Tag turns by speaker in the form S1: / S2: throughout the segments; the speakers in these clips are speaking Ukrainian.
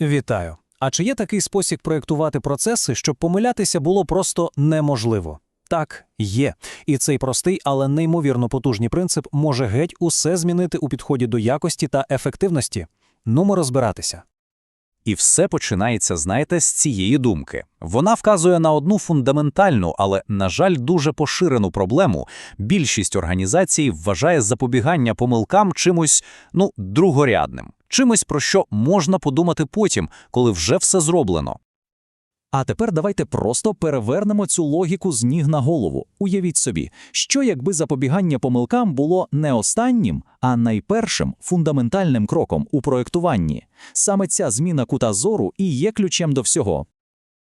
S1: Вітаю. А чи є такий спосіб проєктувати процеси, щоб помилятися було просто неможливо? Так, є. І цей простий, але неймовірно потужний принцип може геть усе змінити у підході до якості та ефективності. Нумо розбиратися.
S2: І все починається, знаєте, з цієї думки. Вона вказує на одну фундаментальну, але, на жаль, дуже поширену проблему. Більшість організацій вважає запобігання помилкам чимось, ну, другорядним, чимось, про що можна подумати потім, коли вже все зроблено. А тепер давайте просто перевернемо цю логіку з ніг на голову. Уявіть собі, що якби запобігання помилкам було не останнім, а найпершим фундаментальним кроком у проєктуванні. Саме ця зміна кута зору і є ключем до всього.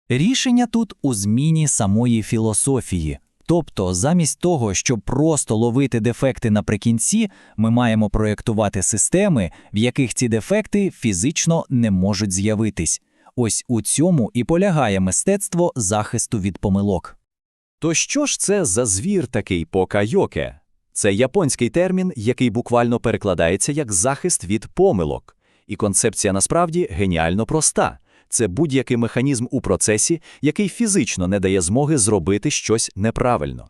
S2: Рішення тут у зміні самої філософії. Тобто, замість того, щоб просто ловити дефекти наприкінці, ми маємо проєктувати системи, в яких ці дефекти фізично не можуть з'явитись. Ось у цьому і полягає мистецтво захисту від помилок. То що ж це за звір такий покайоке? Це японський термін, який буквально перекладається як захист від помилок. І концепція насправді геніально проста. Це будь-який механізм у процесі, який фізично не дає змоги зробити щось неправильно.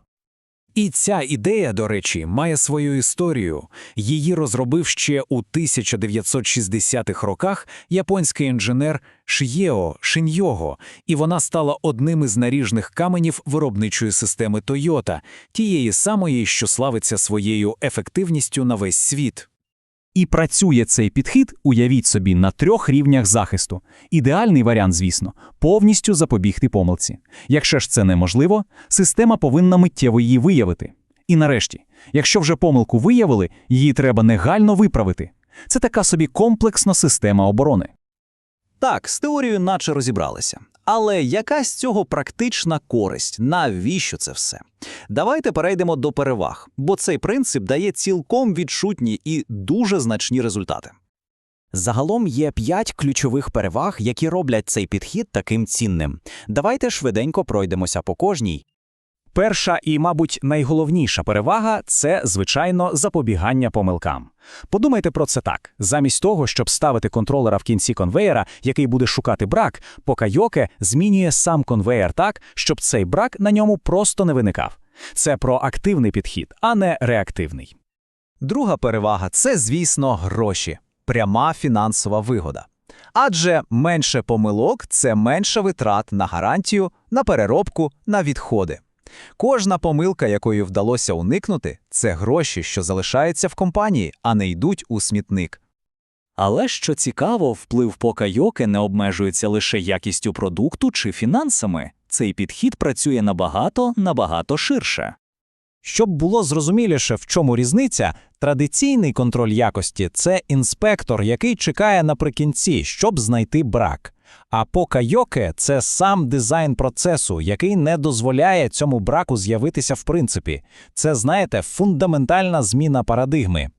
S1: І ця ідея, до речі, має свою історію. Її розробив ще у 1960-х роках японський інженер Шієо Шиньйого, і вона стала одним із наріжних каменів виробничої системи Toyota, тієї самої, що славиться своєю ефективністю на весь світ.
S3: І працює цей підхід, уявіть собі, на трьох рівнях захисту. Ідеальний варіант, звісно, повністю запобігти помилці. Якщо ж це неможливо, система повинна миттєво її виявити. І нарешті, якщо вже помилку виявили, її треба негайно виправити. Це така собі комплексна система оборони.
S2: Так, з теорією наче розібралися. Але яка з цього практична користь? Навіщо це все? Давайте перейдемо до переваг, бо цей принцип дає цілком відчутні і дуже значні результати.
S4: Загалом є п'ять ключових переваг, які роблять цей підхід таким цінним. Давайте швиденько пройдемося по кожній.
S1: Перша і, мабуть, найголовніша перевага це, звичайно, запобігання помилкам. Подумайте про це так: замість того, щоб ставити контролера в кінці конвеєра, який буде шукати брак, Покайоке змінює сам конвеєр так, щоб цей брак на ньому просто не виникав. Це про активний підхід, а не реактивний.
S2: Друга перевага це, звісно, гроші, пряма фінансова вигода. Адже менше помилок це менше витрат на гарантію, на переробку, на відходи. Кожна помилка, якої вдалося уникнути, це гроші, що залишаються в компанії, а не йдуть у смітник.
S3: Але що цікаво, вплив покайоки не обмежується лише якістю продукту чи фінансами. Цей підхід працює набагато набагато ширше.
S1: Щоб було зрозуміліше, в чому різниця, традиційний контроль якості це інспектор, який чекає наприкінці, щоб знайти брак. А покайоке це сам дизайн процесу, який не дозволяє цьому браку з'явитися в принципі. Це, знаєте, фундаментальна зміна парадигми.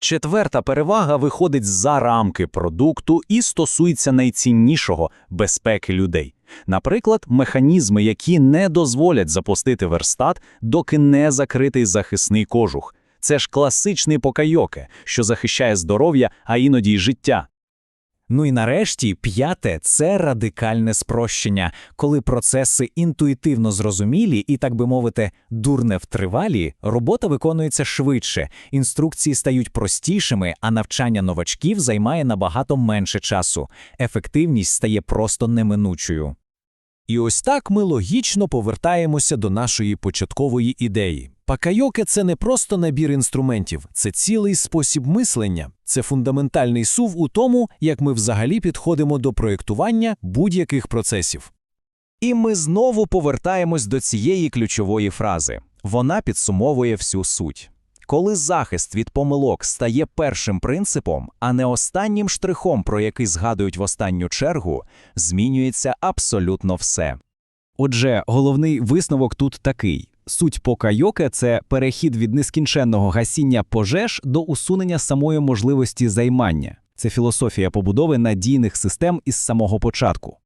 S2: Четверта перевага виходить за рамки продукту і стосується найціннішого безпеки людей. Наприклад, механізми, які не дозволять запустити верстат, доки не закритий захисний кожух. Це ж класичний покайоке, що захищає здоров'я, а іноді й життя.
S1: Ну і нарешті, п'яте це радикальне спрощення, коли процеси інтуїтивно зрозумілі і, так би мовити, дурне втривалі, робота виконується швидше, інструкції стають простішими, а навчання новачків займає набагато менше часу. Ефективність стає просто неминучою. І ось так ми логічно повертаємося до нашої початкової ідеї. Пакайоке – це не просто набір інструментів, це цілий спосіб мислення, це фундаментальний сув у тому, як ми взагалі підходимо до проєктування будь-яких процесів.
S2: І ми знову повертаємось до цієї ключової фрази. Вона підсумовує всю суть. Коли захист від помилок стає першим принципом, а не останнім штрихом, про який згадують в останню чергу, змінюється абсолютно все.
S3: Отже, головний висновок тут такий: суть покайоке – це перехід від нескінченного гасіння пожеж до усунення самої можливості займання. Це філософія побудови надійних систем із самого початку.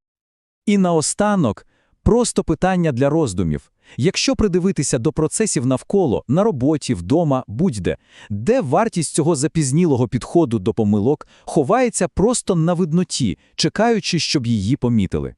S3: І наостанок Просто питання для роздумів. Якщо придивитися до процесів навколо, на роботі, вдома, будь-де, де вартість цього запізнілого підходу до помилок ховається просто на видноті, чекаючи, щоб її помітили?